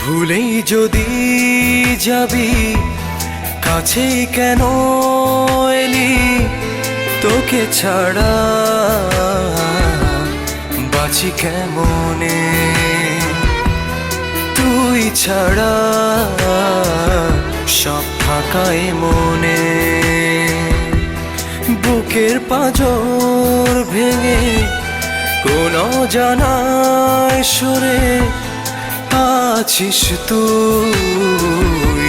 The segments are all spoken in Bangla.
ভুলেই যদি যাবি, কাছে কেন এলি? তোকে ছাড়া বাঁচি কেমনে? তুই ছাড়া সব ফাঁকায় মনে। বুকের পাঁজর ভেঙে কোন জানায় সরে আছিস তুই?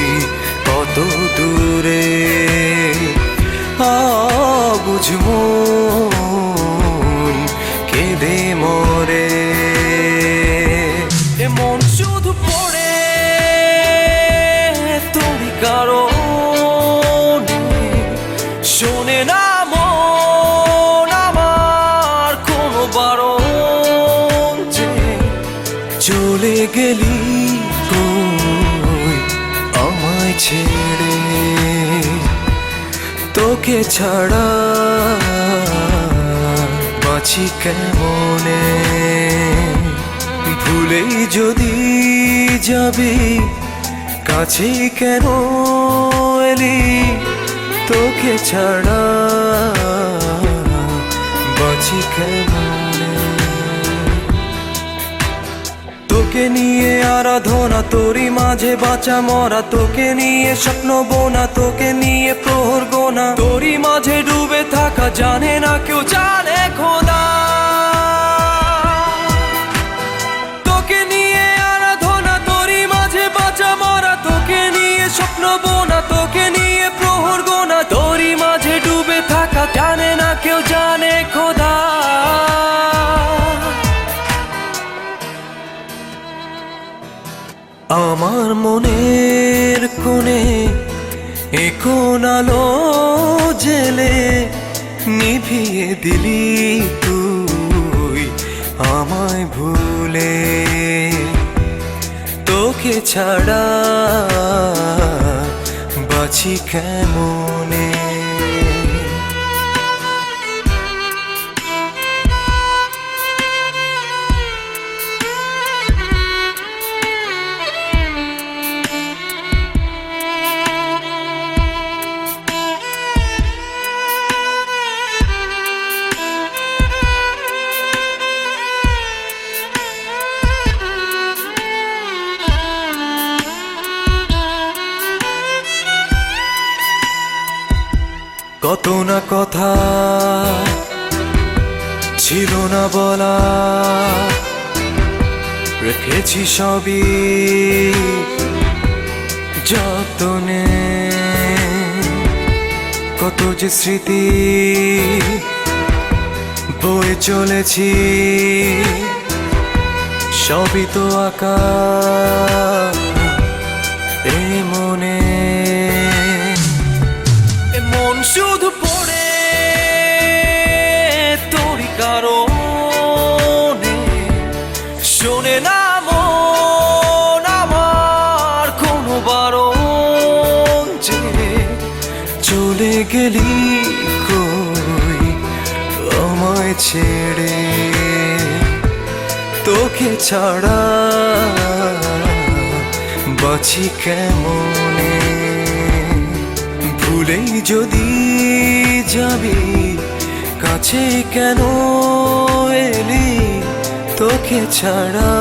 কত দূরে? বুঝব কেদে মরে। মন শুধু পড়ে গেলি আমায় ছেড়ে। তোকে ছাড়া বাঁচি কেমনে? ভুলেই যদি যাবি, কাছে কেন এলি? তোকে ছাড়া বাঁচি কেমনে? নিয়ে আরাধনা তোরি মাঝে বাঁচা মরা তোকে নিয়ে স্বপ্ন বোনা, তোকে নিয়ে প্রহর গোনা। তোরি মাঝে ডুবে থাকা জানে না কেউ জানে খোদা মনের কোণে এখন আলো জেলে নিভিয়ে দিলি তুই আমায় ভুলে। তোকে ছাড়া বাছি কেমনে? কত না কথা ছিল না বলা। রেখেছি সবই যতনে। কত যে স্মৃতি বয়ে চলেছি, সবই তো আঁকা। শোনে না মন আমার কোনো বারণ চলে গেলি কই আমায় ছেড়ে? তোকে ছাড়া বাঁচি কেমনে? ভুলেই যদি যাবি, কাছে কেন এলি? তোমাকে ছাড়া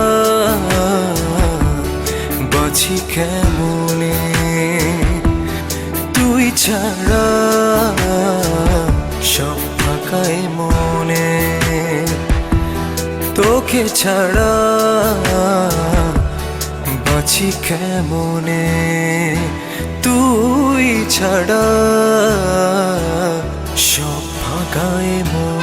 বাঁচি কেমনে? তুই ছাড়া সব ফাঁকায় মনে। তোকে ছাড়া বাঁচি কেমনে? তুই ছাড়া সব ফাঁকায় মনে।